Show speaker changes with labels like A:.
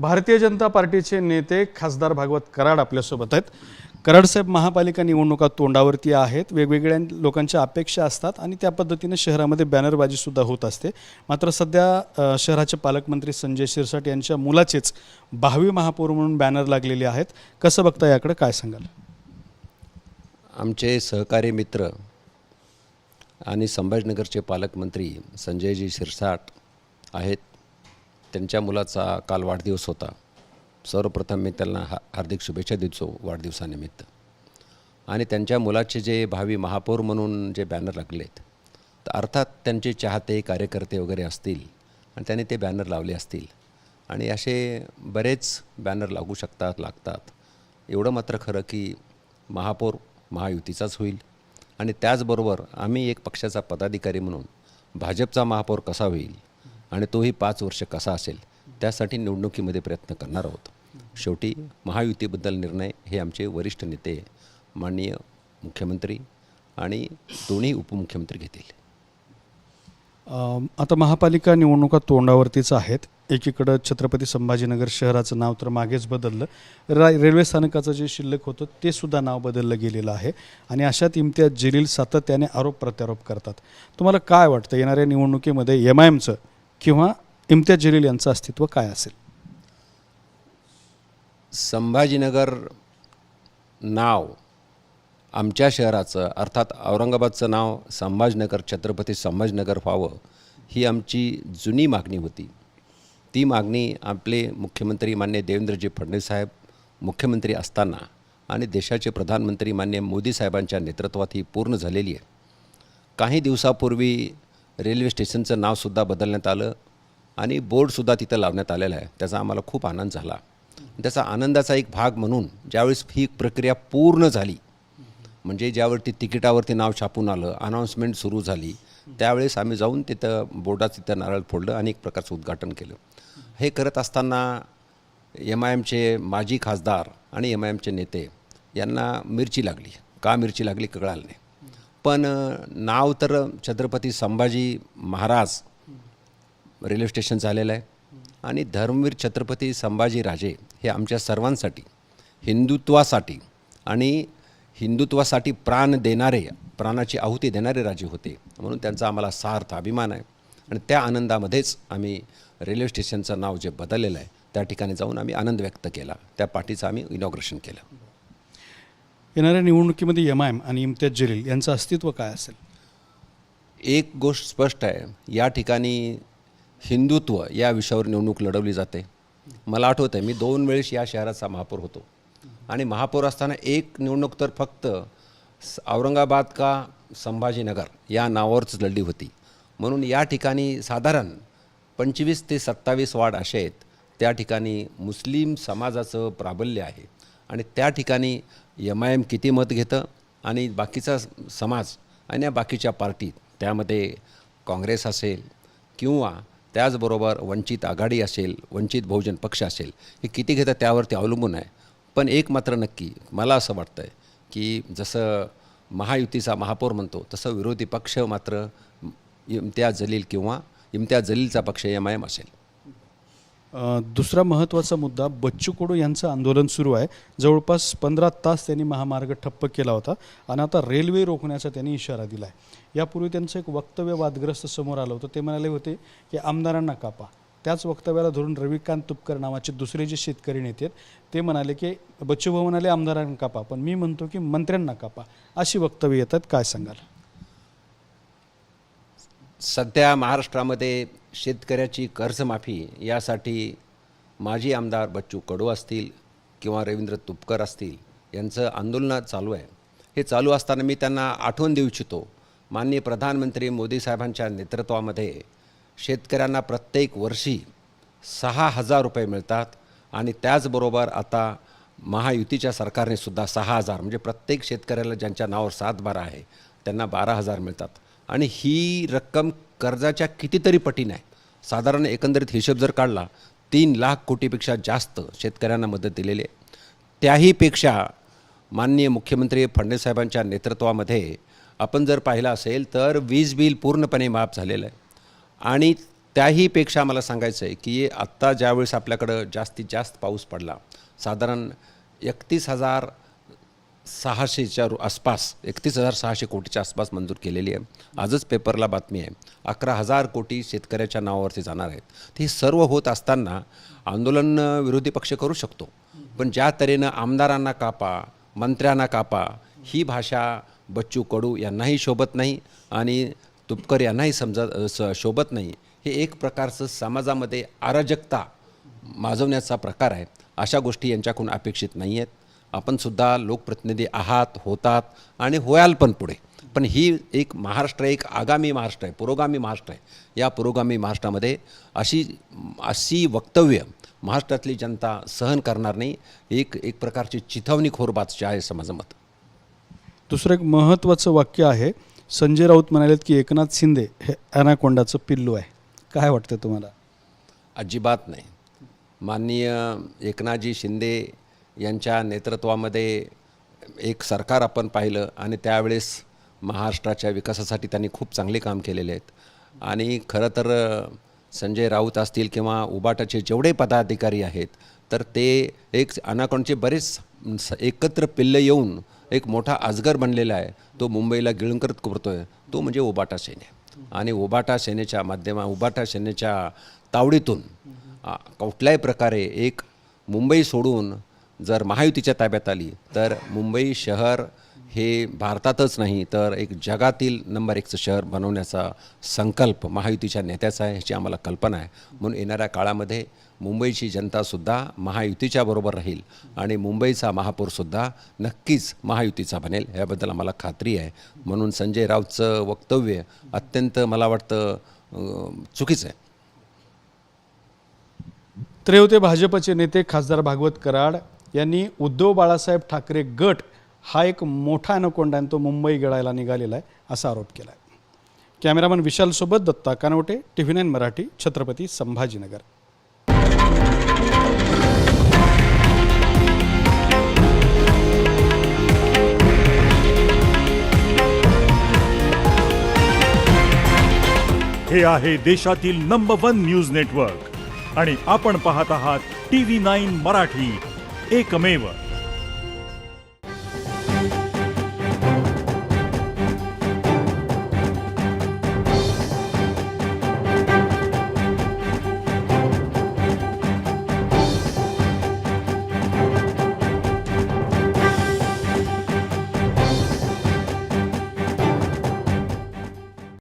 A: भारतीय जनता पार्टीचे नेते खासदार भागवत कराड आपल्यासोबत आहेत. कराडसाहेब महापालिका निवडणुका तोंडावरती आहेत. वेगवेगळ्या लोकांच्या अपेक्षा असतात आणि त्या पद्धतीने शहरामध्ये बॅनरबाजीसुद्धा होत असते. मात्र सध्या शहराचे पालकमंत्री संजय शिरसाट यांच्या मुलाचेच भावी महापौर म्हणून बॅनर लागलेले आहेत. कसं बघता याकडे? काय सांगाल?
B: आमचे सहकारी मित्र आणि संभाजीनगरचे पालकमंत्री संजयजी शिरसाट आहेत. त्यांच्या मुलाचा काल वाढदिवस होता. सर्वप्रथम मी त्यांना हा हार्दिक शुभेच्छा देतो वाढदिवसानिमित्त. आणि त्यांच्या मुलाचे जे भावी महापौर म्हणून जे बॅनर लागलेत तर अर्थात त्यांचे चाहते कार्यकर्ते वगैरे असतील आणि त्यांनी ते बॅनर लावले असतील. आणि असे बरेच बॅनर लागू शकतात लागतात. एवढं मात्र खरं की महापौर महायुतीचाच होईल. आणि त्याचबरोबर आम्ही एक पक्षाचा पदाधिकारी म्हणून भाजपचा महापौर कसा होईल आणि तोही पाच वर्ष कसा असेल त्यासाठी निवडणुकीमध्ये प्रयत्न करणार आहोत. शेवटी महायुतीबद्दल निर्णय हे आमचे वरिष्ठ नेते माननीय मुख्यमंत्री आणि दोन्ही उपमुख्यमंत्री घेतील.
A: आता महापालिका निवडणुका तोंडावरतीच आहेत. एकीकडं छत्रपती संभाजीनगर शहराचं नाव तर मागेच बदललं. रा रेल्वे स्थानकाचं जे शिल्लक होतं ते सुद्धा नाव बदललं गेलेलं आहे. आणि अशात इम्तियाज जलील सातत्याने आरोप प्रत्यारोप करतात. तुम्हाला काय वाटतं येणाऱ्या निवडणुकीमध्ये एम आय एमचं किंवा इम्तियाज जलील यांचं अस्तित्व काय असेल?
B: संभाजीनगर नाव आमच्या शहराचं अर्थात औरंगाबादचं नाव संभाजनगर छत्रपती संभाजनगर व्हावं ही आमची जुनी मागणी होती. ती मागणी आपले मुख्यमंत्री मान्य देवेंद्रजी फडणवीस साहेब मुख्यमंत्री असताना आणि देशाचे प्रधानमंत्री मान्य मोदी साहेबांच्या नेतृत्वात ही पूर्ण झालेली आहे. काही दिवसापूर्वी रेल्वे स्टेशनचं नावसुद्धा बदलण्यात आलं आणि बोर्डसुद्धा तिथं लावण्यात आलेला आहे. त्याचा आम्हाला खूप आनंद झाला. त्याचा आनंदाचा एक भाग म्हणून ज्यावेळेस ही प्रक्रिया पूर्ण झाली म्हणजे ज्यावरती तिकिटावरती नाव छापून आलं अनाऊन्समेंट सुरू झाली त्यावेळेस आम्ही जाऊन तिथं बोर्डात तिथं नारळ फोडलं आणि एक प्रकारचं उद्घाटन केलं. हे करत असताना एम आय एमचे माजी खासदार आणि एम आय एमचे नेते यांना मिरची लागली. का मिरची लागली? कळालं नाही. पण नाव तर छत्रपती संभाजी महाराज रेल्वे स्टेशन झालेलं आहे. आणि धर्मवीर छत्रपती संभाजी राजे हे आमच्या सर्वांसाठी हिंदुत्वासाठी आणि हिंदुत्वासाठी प्राण देणारे प्राणाची आहुती देणारे राजे होते. म्हणून त्यांचा आम्हाला सार्थ अभिमान आहे. आणि त्या आनंदामध्येच आम्ही रेल्वे स्टेशनचं नाव जे बदललेलं आहे त्या ठिकाणी जाऊन आम्ही आनंद व्यक्त केला. त्या पाठीचं आम्ही इनॉग्रेशन केलं.
A: येणाऱ्या निवडणुकीमध्ये एम आय एम आणि इम्तियाज जलील यांचं अस्तित्व काय असेल?
B: एक गोष्ट स्पष्ट आहे. या ठिकाणी हिंदुत्व या विषयावर निवडणूक लढवली जाते. मला आठवतं आहे मी दोन वेळेस या शहराचा महापौर होतो. आणि महापौर असताना एक निवडणूक तर फक्त औरंगाबाद का संभाजीनगर या नावावरच लढली होती. म्हणून या ठिकाणी साधारण पंचवीस ते सत्तावीस वार्ड असे आहेत. त्या ठिकाणी मुस्लिम समाजाचं प्राबल्य आहे. आणि त्या ठिकाणी एम आय एम किती मत घेतं आणि बाकीचा समाज आणि या बाकीच्या पार्टीत त्यामध्ये काँग्रेस असेल किंवा त्याचबरोबर वंचित आघाडी असेल वंचित बहुजन पक्ष असेल हे किती घेतं त्यावरती अवलंबून आहे. पण एक मात्र नक्की मला असं वाटतं आहे की जसं महायुतीचा महापौर म्हणतो तसं विरोधी पक्ष मात्र इम्तियाज जलील किंवा इम्तियाज जलीलचा पक्ष एम आय एम असेल.
A: दुसरा महत्त्वाचा मुद्दा बच्चू कडू यांचं आंदोलन सुरू आहे. जवळपास पंधरा तास त्यांनी महामार्ग ठप्प केला होता आणि आता रेल्वे रोखण्याचा त्यांनी इशारा दिला आहे यापूर्वी त्यांचं एक वक्तव्य वादग्रस्त समोर आलं होतं. ते म्हणाले होते की आमदारांना कापा. त्याच वक्तव्याला धरून रविकांत तुपकर नावाचे दुसरे जे शेतकरी नेते आहेत ते म्हणाले की बच्चू भाऊ म्हणाले आमदारांना कापा. पण मी म्हणतो की मंत्र्यांना कापा. अशी वक्तव्य येतात. काय सांगाल?
B: सध्या महाराष्ट्रामध्ये शेतकऱ्याची कर्जमाफी यासाठी माजी आमदार बच्चू कडू असतील किंवा रवींद्र तुपकर असतील यांचं आंदोलन चालू आहे. हे चालू असताना मी त्यांना आठवण देऊ इच्छितो. माननीय प्रधानमंत्री मोदी साहेबांच्या नेतृत्वामध्ये शेतकऱ्यांना प्रत्येक वर्षी सहा हजार रुपये मिळतात आणि त्याचबरोबर आता महायुतीच्या सरकारने सुद्धा सहा हजार म्हणजे प्रत्येक शेतकऱ्याला ज्यांच्या नावावर सात बारा आहे त्यांना बारा हजार मिळतात. आणि ही रक्कम कर्जाच्या कितीतरी पटीने आहे. साधारण एकंदरीत हिशोब जर काढला तीन लाख कोटीपेक्षा जास्त शेतकऱ्यांना मदत दिलेली आहे. त्याहीपेक्षा माननीय मुख्यमंत्री फडणवीस साहेबांच्या नेतृत्वामध्ये आपण जर पाहिलं असेल तर वीज बिल पूर्णपणे माफ झालेलं आहे. आणि त्याहीपेक्षा मला सांगायचं आहे की आत्ता ज्यावेळेस आपल्याकडं जास्तीत जास्त पाऊस पडला साधारण एकतीस हजार सहाशेच्या रु- आसपास एकतीस हजार सहाशे कोटीच्या आसपास मंजूर केलेली आहे. आजच पेपरला बातमी आहे. अकरा हजार कोटी शेतकऱ्याच्या नावावरती जाणार आहेत. ते सर्व होत असताना आंदोलन विरोधी पक्ष करू शकतो. पण ज्या तऱ्हेनं आमदारांना कापा मंत्र्यांना कापा ही भाषा बच्चू कडू यांनाही शोभत नाही आणि तुपकर यांनाही समजा स शोभत नाही. हे एक प्रकारचं समाजामध्ये अराजकता माजवण्याचा प्रकार आहे. अशा गोष्टी यांच्याकडून अपेक्षित नाही आहेत आपण सुद्धा लोकप्रतिनिधी आहात होतात आणि होयाल पण पुढे. पण ही एक महाराष्ट्र एक आगामी महाराष्ट्र आहे पुरोगामी महाराष्ट्र आहे. या पुरोगामी महाराष्ट्रामध्ये अशी अशी वक्तव्य महाराष्ट्रातली जनता सहन करणार नाही एक एक प्रकारची चिथावणीखोर बातची आहे समाजामत
A: दुसरं एक महत्त्वाचं वाक्य आहे संजय राऊत म्हणालेत की एकनाथ शिंदे हे ॲनाकोंडाचं पिल्लू आहे. काय वाटतं तुम्हाला?
B: अजिबात नाही. माननीय एकनाथजी शिंदे यांच्या नेतृत्वामध्ये एक सरकार आपण पाहिलं आणि त्यावेळेस महाराष्ट्राच्या विकासासाठी त्यांनी खूप चांगले काम केलेले आहेत. आणि खरं तर संजय राऊत असतील किंवा उबाटाचे जेवढे पदाधिकारी आहेत तर ते एक अनाकोणचे बरेच स- एकत्र पिल्ले येऊन एक मोठा अजगर बनलेला आहे. तो मुंबईला गिळंकृत आहे तो म्हणजे उबाटा सेने. आणि उबाटा सेनेच्या माध्यमा उबाटा सेनेच्या तावडीतून कुठल्याही प्रकारे एक मुंबई सोडून जर महायुतीच्या ताब्यात आली तर मुंबई शहर हे भारतातच नाही तर एक जगातील नंबर एकचं शहर बनवण्याचा संकल्प महायुतीच्या नेत्याचा आहे ह्याची आम्हाला कल्पना आहे. म्हणून येणाऱ्या काळामध्ये मुंबईची जनतासुद्धा महायुतीच्या बरोबर राहील आणि मुंबईचा महापौरसुद्धा नक्कीच महायुतीचा बनेल याबद्दल आम्हाला खात्री आहे. म्हणून संजय राऊतचं वक्तव्य अत्यंत मला वाटतं चुकीचं आहे.
A: तर होते भाजपचे नेते खासदार भागवत कराड. यांनी उद्धव बाळासाहेब ठाकरे गट हा एक मोठा अनकोंडा आणि तो मुंबई गळायला निघालेला आहे असा आरोप केला आहे cameraman विशालसोबत Datta Kanwate T V nine Marathi Chhatrapati Sambhajinagar.
C: हे आहे देशातील नंबर वन न्यूज नेटवर्क आणि आपण पाहत आहात टी व्ही नाईन मराठी. एकमेव